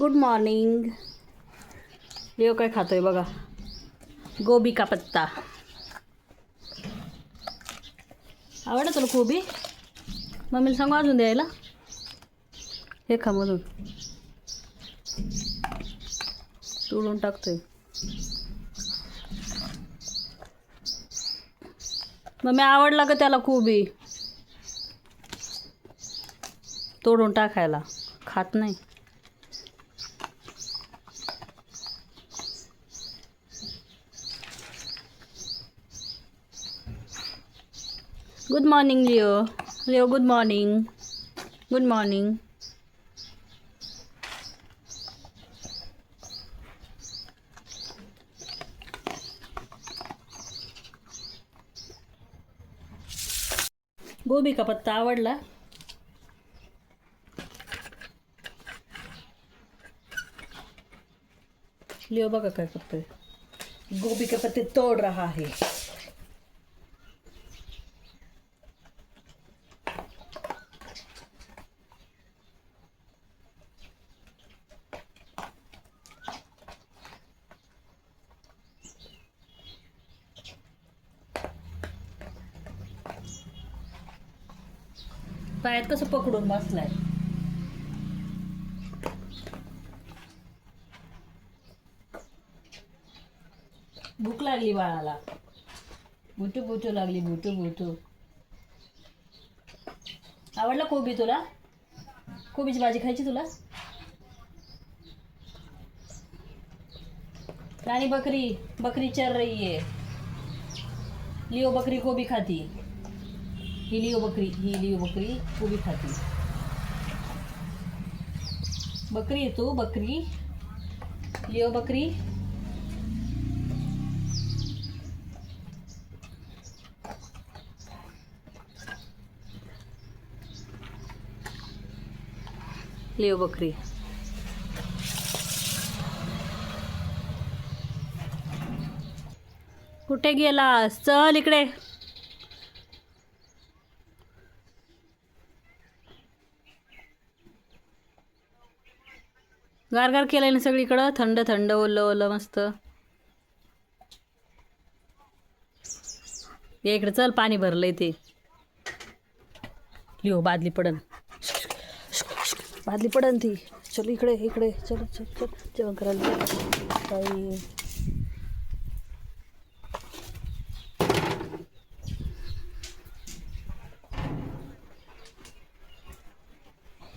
Good morning Leo काय खातोय बघा. गोबी का पत्ता? आवडत तुला गोबी? मम्मीला सांगू अजून द्यायला? हे खा मधून. तोडून टाकतोय. मम्मी आवडला का त्याला कोबी तोडून टाकायला. खात नाही. Good morning Leo Leo good morning good morning गोबी का पत्ता आवडला? लिओ बघा काय करतोय. गोबी के पत्ते तोड़ रहा है पायात कसं पकडून बसलाय? भूक लागली बाळाला. बुटू बुटू लागली बुटू बुटू आवडला कोबी तुला? कोबीची भाजी खायची तुला? राणी बकरी बकरी चर रही है लिओ बकरी कोबी खाती. ही लिओ बकरी ही लिओ बकरी उभी खाती. बकरी येतो बकरी. लिओ बकरी. लिओ बकरी. कुठे गेलास? चल इकडे. गारगार केलंय ना सगळीकडं? थंड थंड ओलं ओलं मस्त. या इकडे चल पाणी भरलंय ते. लिहो बादली पडन. बादली पडन ती. चल इकडे इकडे. चल चल चल. जेवण करायला काही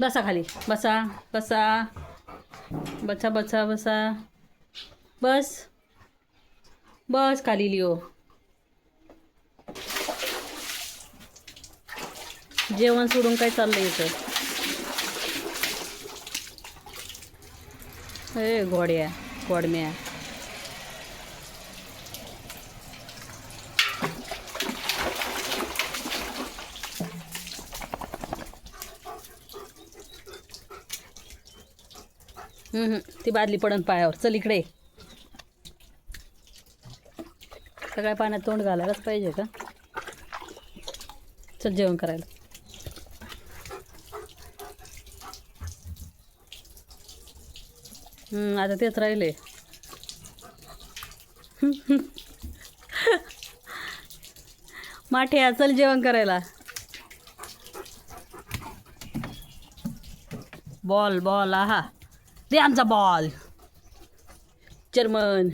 बसा खाली. बसा बसा. बसा बसा बसा. बस. बस खाली लिओ जेवण सोडून काय चाललंय इथं? ए घोड्या घोडम्या ती बादली पडन पायावर. चल इकडे सगळ्या पाण्यात तोंड घालायलाच पाहिजे का? चल जेवण करायला. हम्म, आता तेच राहिले माठ्या चल जेवण करायला. बॉल बॉल आहा. दे आमचा बॉल German.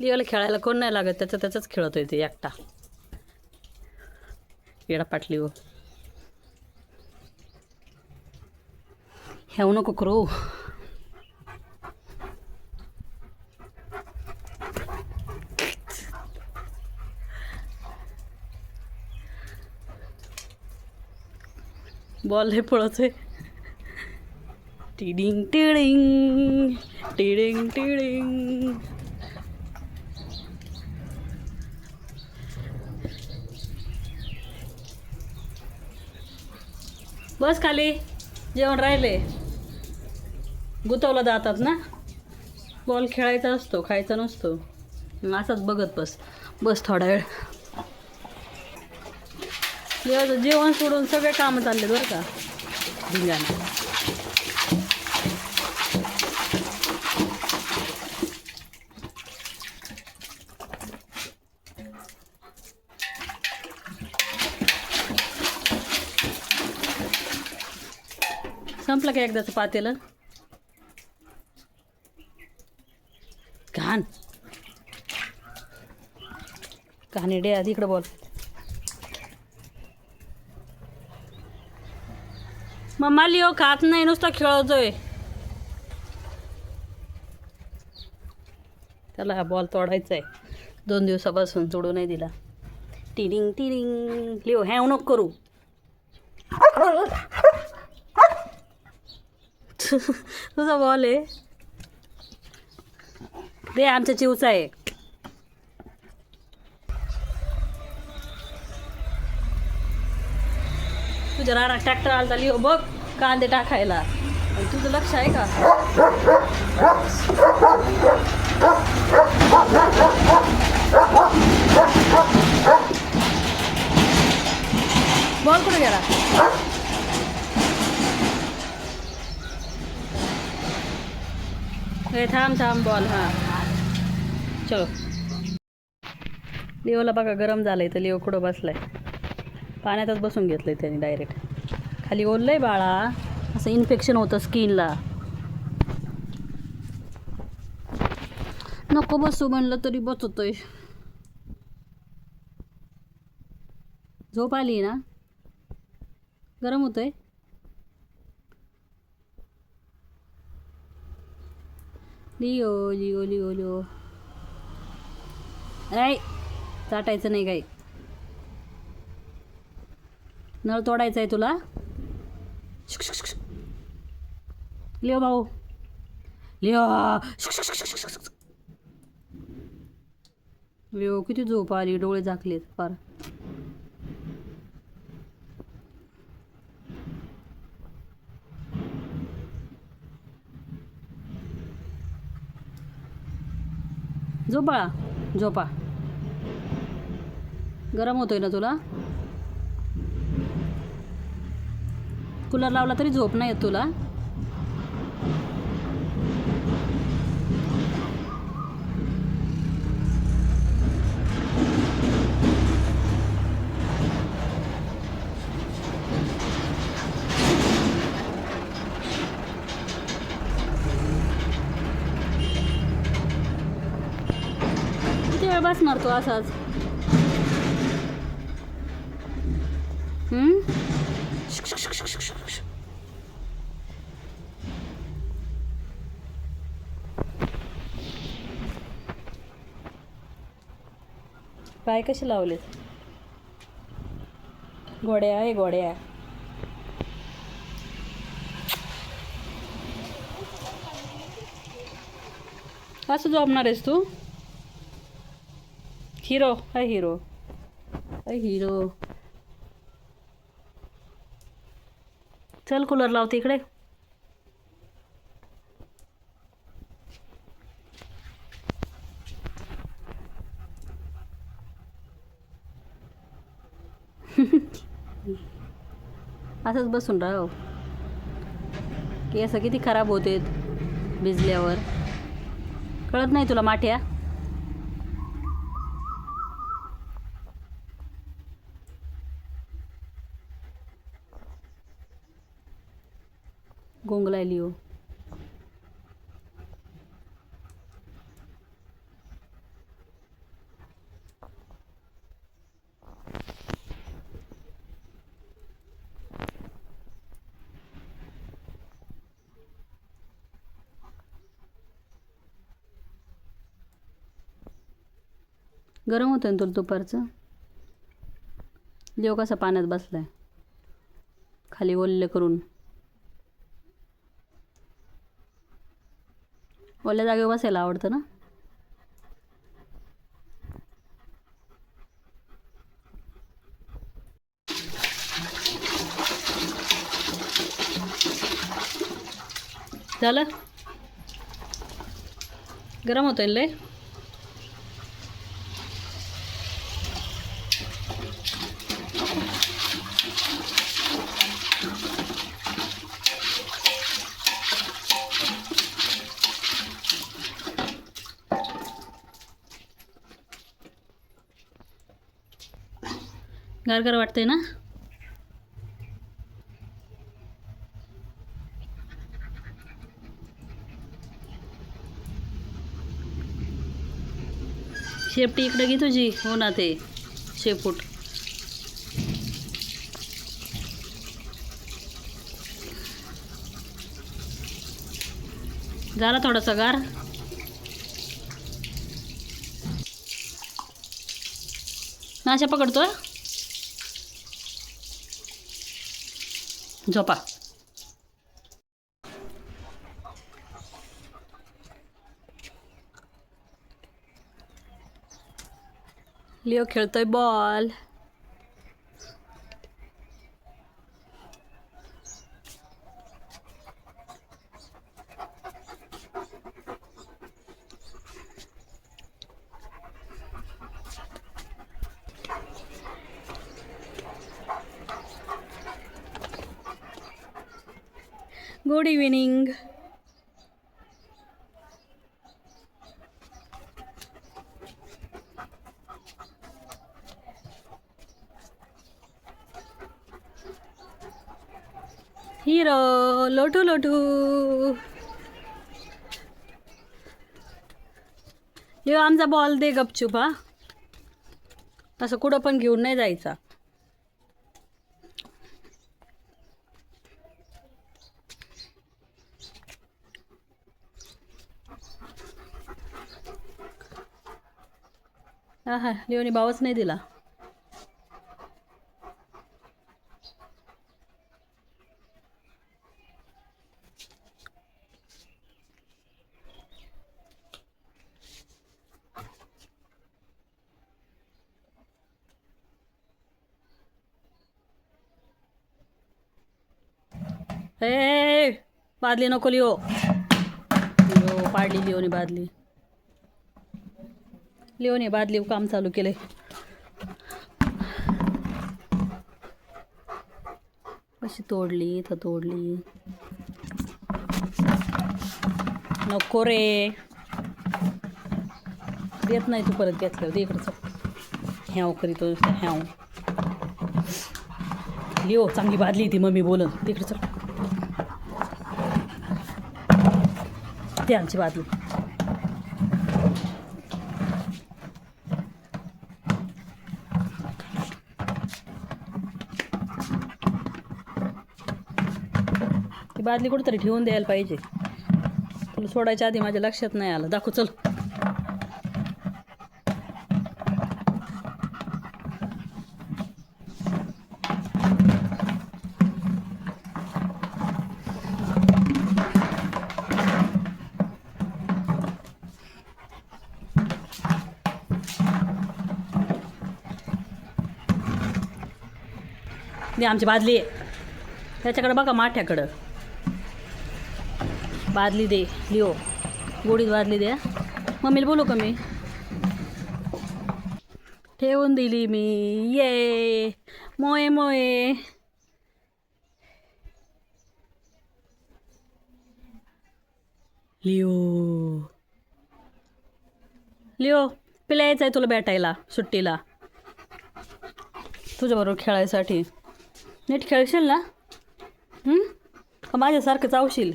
लिओला खेळायला कोण नाही लागत त्याचं त्याचंच खेळतो ते एकटा. येडा पाटली हो. ह्याव नको करू. बॉल हे पळतोय टिडिंग टिडिंग टिडिंग टिडिंग बस खाली जेवण राहिले. गुतवला जातात ना? बॉल खेळायचा असतो खायचा नसतो. असंच असाच बघत बस बस थोडा वेळ. देवाचं जेवण सोडून सगळे कामं चालले बरं का. धिंगाणा. संपलं का एकदाचं पातेलं? घाण. घाणेडे आधी इकडं बोल. मम्मा लिओ खात नाही नुसता खेळवतोय त्याला हा बॉल तोडायचा आहे दोन दिवसापासून तोडू नाही दिला टिरिंग टिरिंग लिओ हॅव नको करू तुझा बॉल आहे दे आमच्या चिवचा आहे तुझ्या रानात ट्रॅक्टर आला लिओ बघ कांदे टाकायला. तुझं लक्ष आहे का? बॉल कुठे गेला? हे थांब थांब बॉल हां. चलो. लिओला बघा गरम झालंय तर लिओ कुठं बसलाय. पाण्यातच बसून घेतलंय त्याने डायरेक्ट खाली ओललंय बाळा. असं इन्फेक्शन होतं स्किनला नको बसू म्हणलं तरी बसतोय. झोप आली ना? गरम होतंय? Leo Leo Leo Leo. ऐ चाटायचं नाही काही. नळ तोडायचा आहे तुला लिओ भाऊ. लिओ. लिओ किती झोप आली? डोळे झाकलेत फार. झोपाळा. झोपा. गरम होतोय ना तुला? कूलर लावला तरी झोप नाही येत तुला. किती वेळ बसणार तू असाच? पाय कसे लावलेत? घोड्या आहे घोड्या. असं झोपणार आहेस तू? Hero hi hero. Hi hero. चल कूलर लावते इकडे असंच बसून राह असं किती खराब होते भिजल्यावर. कळत नाही तुला माठ्या? गोंगलाय लिओ. गरम होतं ना तुला दुपारचं? देव कसा पाण्यात बसलाय. खाली ओल्ले करून. ओल्या जागेवर बसायला आवडतं ना? झालं? गरम होतं लय? गारगार वाटते ना? शेपटी इकडे घे तुझी. हो ना ते. शेपूट झाला थोडासा गार. नाशा पकडतोय? झोपा लिओ खेळतोय बॉल गुड इव्हिनिंग हिरो लोटू लोटू लिओ आमचा बॉल दे गपचूप हा. असं कुठं पण घेऊन नाही जायचा. हा हा लिओनी भावच नाही दिला. ए बादली नको लिओ. लिओ पाडली लिओनी बादली. लिओने बादली काम चालू केले कशी तोडली इथं तोडली. नको रे. देत नाही तू परत घेतलं दे इकडचं ह्याव करीतो ह्याव. लिओ चांगली बादली ती मम्मी बोलत तिकडचं ते आमची बादली. बादली कुठेतरी ठेवून द्यायला पाहिजे. तुला सोडायच्या आधी माझ्या लक्षात नाही आलं. दाखव चल. दे आमची बादली. आहे त्याच्याकडं बघा माठ्याकडं. बादली दे लिओ. गोडीत बादली द्या मम्मीला बोलू का मी? ठेवून दिली मी ये. मोये मोये. लिओ. लिओ पिला यायचं आहे तुला भेटायला सुट्टीला. तुझ्याबरोबर खेळायसाठी. नीट खेळशील ना? माझ्यासारखं चावशील?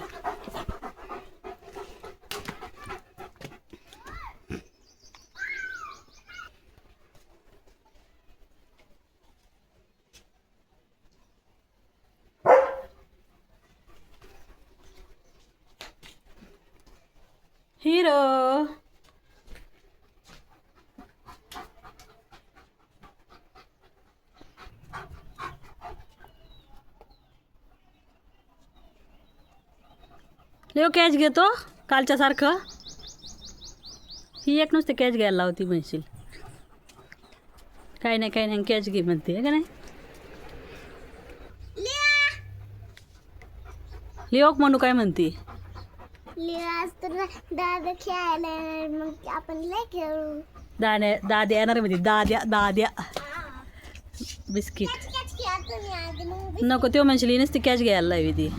हिरो. लेव कॅच घेतो कालच्या सारखं. ही एक नुसते कॅच घ्यायला लावती म्हणशील. काही नाही काही नाही कॅच घे म्हणते का नाही? लिओक म्हणू काय म्हणते? आज तर दादा खेळायला मग आपण लय खेळू दाद्या येणार म्हणजे दाद्या दाद्या बिस्किट कॅच खेळा तुम्ही आज मग नको तो म्हणशील नुसती कॅच घ्यायला लावी ती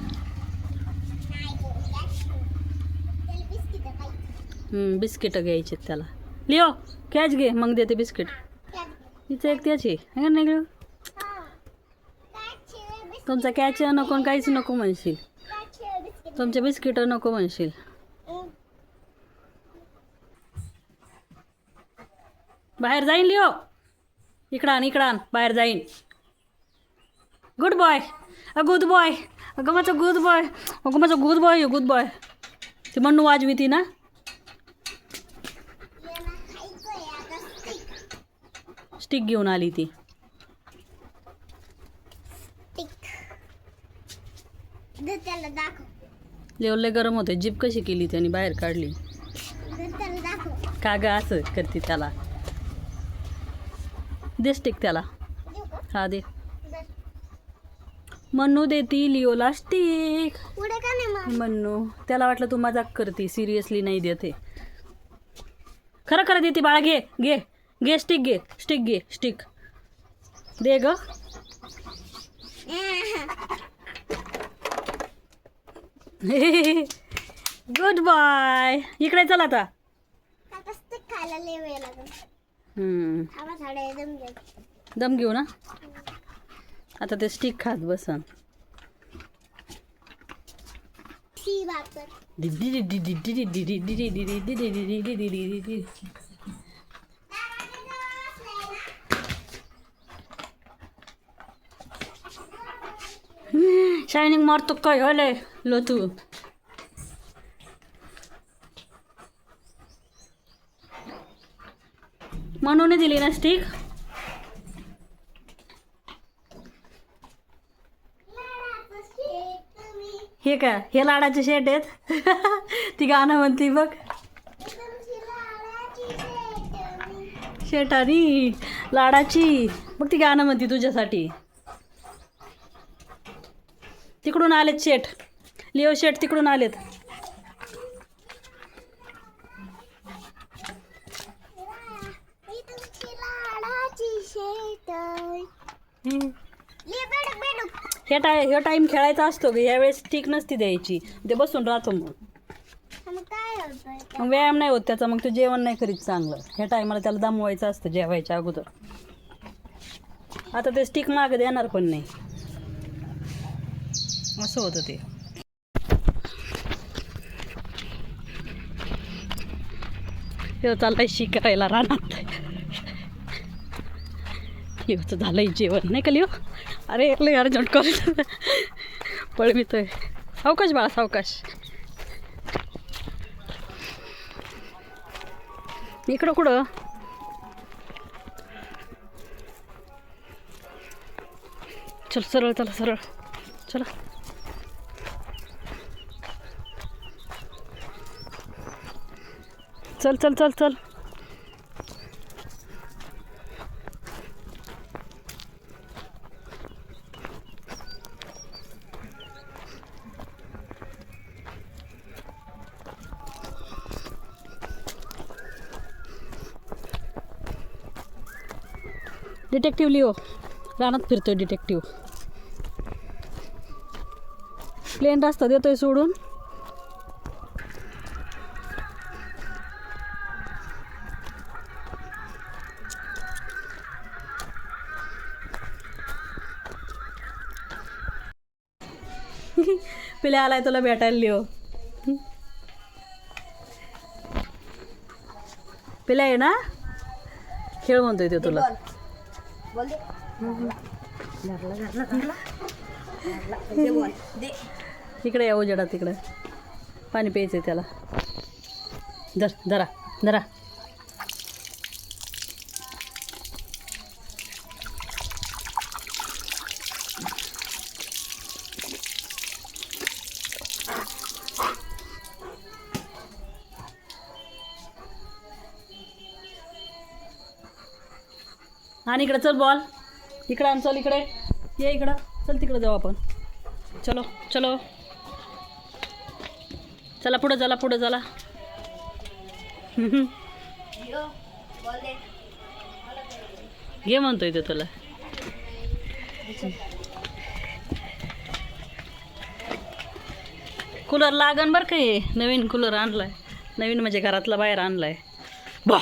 त्याला बिस्किट पाहिजे हम्म, बिस्किटं घ्यायची त्याला लिओ कॅच घे मग देते बिस्किट हिचं एक त्याची का नाही गं? तुमचा कॅच नको आणि काहीच नको म्हणशील तुमचे बिस्किट नको म्हणशील. बाहेर जाईन लिओ. इकडं आण इकडं आण बाहेर जाईन. Good boy a good boy अगं माझं गुड बॉय अगं माझं गुड बॉय गुड बॉय ती म्हणू वाजवी ती ना. स्टिक घेऊन आली ती. त्याला दाखव. लेवले गरम होते जीप कशी केली त्याने बाहेर काढली? का ग असं करते त्याला? दे स्टिक त्याला. हा दे. मन्नू देती लिओला स्टिक मन्नू त्याला वाटलं तू मजाक करते. सिरियसली नाही देते खरं खरं देते बाळा घे घे. घे स्टिक घे. स्टिक घे स्टिक. दे ग. गुड बाय इकडे चल आता आता स्टिक खायला लय वेळ लागेल हम्म, आवाज थोडा एकदम जाईल दम घेऊ ना आता ते स्टिक खात बसन सी वापर शायनिंग मारतो काय हले लोतू म्हणून दिली ना स्टिक हे का हे लाडाचे शेट आहेत ती गाणं म्हणती बघ शेट आणि लाडाची बघ ती गाणं म्हणती तुझ्यासाठी तिकडून आलेत शेट लिओ शेट तिकडून आलेत. हे टाय हे टाईम खेळायचा असतो की यावेळेस स्टिक नसती द्यायची. ते बसून राहतो मग. मग व्यायाम नाही होत त्याचा मग तो जेवण नाही करीत चांगलं. ह्या टायमाला त्याला दमवायचं असतं जेवायच्या अगोदर. आता ते स्टिक मागे देणार पण नाही. असं होतं ते. चाललंय शिकायला रानात. लिओचं झालंय जेवण. नाही का लिओ? अरे एकलं अर्जंट कॉल पळवितोय सावकाश बाळा सावकाश. इकडं कुठं? चल सरळ चला सरळ. चला. चल चल चल चल. डिटेक्टिव्ह लिओ रानात फिरतोय डिटेक्टिव्ह प्लेन रस्ता देतोय सोडून. पिल्या आलाय तुला भेटायला लिओ पिल्या आहे ना? खेळ म्हणतोय ते तुला. इकडे या उजेडा तिकडे पाणी प्यायचंय त्याला. धर धरा धरा. आणि इकडे चल बॉल इकडे आण चल इकडे. ये इकडं. चल तिकडे जाऊ आपण. चलो चलो. चला पुढं चला पुढं चला. घे म्हणतोय ते तुला. कूलर लागन बरं का हे? नवीन कूलर आणलाय. नवीन म्हणजे घरातला बाहेर आणलाय. बा.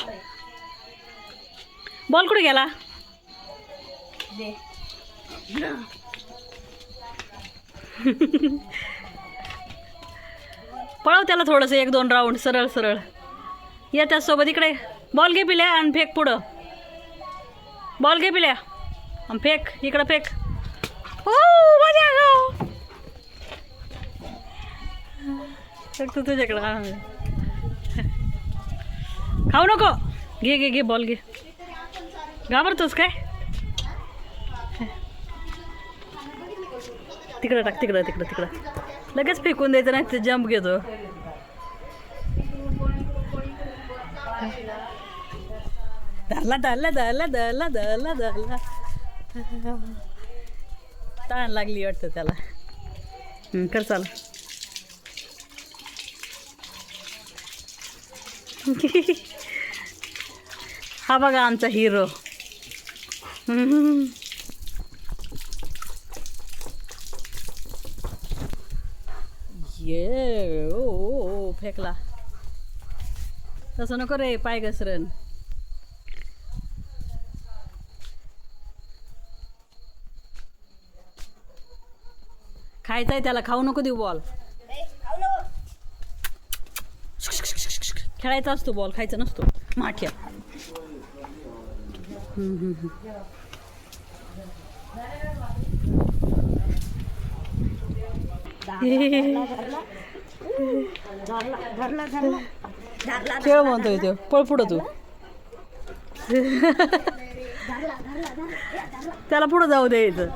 बॉल कुठे गेला? पळव त्याला थोडंसं एक दोन राऊंड सरळ सरळ. ये त्याचसोबत इकडे. बॉल घे पिल्या आणि फेक पुढं. बॉल घे पिल्या. आणि फेक इकडं फेक. हो मजा गं. फेक हो. तू तुझ्याकडं खाऊ नको. घे घे घे बॉल घे. घाबरतोस काय? तिकडं टाक तिकडं तिकडं तिकडं. लगेच फेकून द्यायचं नाही ते जंप घेतो. धरला धरला धरला धरला धरला धरला ताण लागली वाटतं त्याला. कर चाल. हा बघा आमचा हिरो ये ओ ओ, ओ, फेकला. तसं नको रे पाय घसरण. खायचा आहे त्याला खाऊ नको देऊ बॉल. खेळायचा असतो बॉल खायचा नसतो. माठ्या हम्म, हम्म, हम्म. खेळ म्हणतोय तो. पळ पुढं तू. त्याला पुढं जाऊ द्यायचं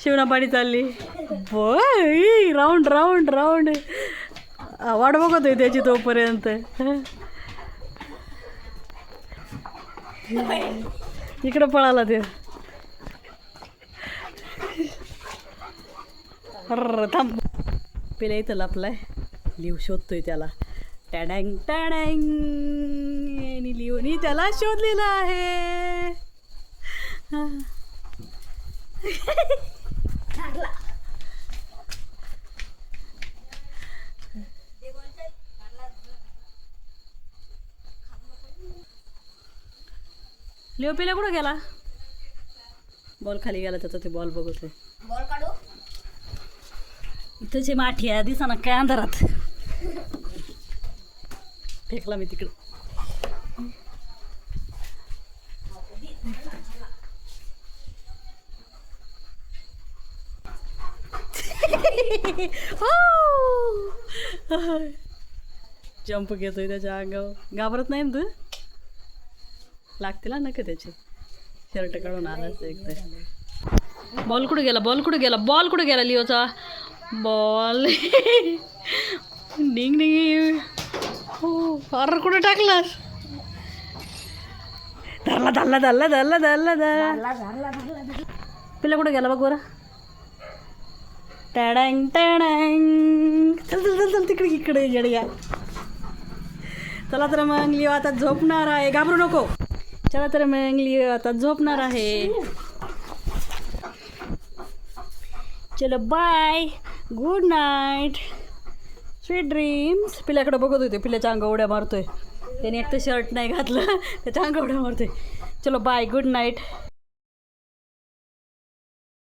शिवना पाणी चालली. बोय राऊंड राऊंड राऊंड वाट बघतोय त्याची तोपर्यंत. इकडं पळाला ते हर थांब. पेल्या इथं लपलाय. लिव शोधतोय त्याला. टॅडँग टॅडँग. आणि त्याला शोधलेला आहे. लिओ पेला कुठं गेला? बॉल खाली गेला त्याचा ते बॉल बघतोय. तुझी माठी आहे दिसाना काय अंधारात. फेकला मी तिकडं. हो! जंप घेतोय त्याच्या अंगावर. घाबरत नाही ना तू? लागतील ना का त्याचे. शर्ट काढून आलाच एकदा बॉल कुठे गेला? बॉल कुठे गेला? बॉल कुठे गेला लिओचा बॉल डिंग डिंग हो फार कुठे टाकलास धरला धरला धरला धरला धरला धरला पिला कुठे गेला बघ बरं टॅडँग टॅडँग चल चल चल चल तिकडे इकडे जडिया चला तर मग लिओ आता झोपणार आहे घाबरू नको चला तर मग लिओ आता झोपणार आहे चलो bye good night sweet dreams पिल्याकडे बघत होते पिल्याच्या अंगावड्या मारतोय. त्याने एक तर शर्ट नाही घातलं त्याच्या अंगावड्या मारतोय. चलो बाय गुड नाईट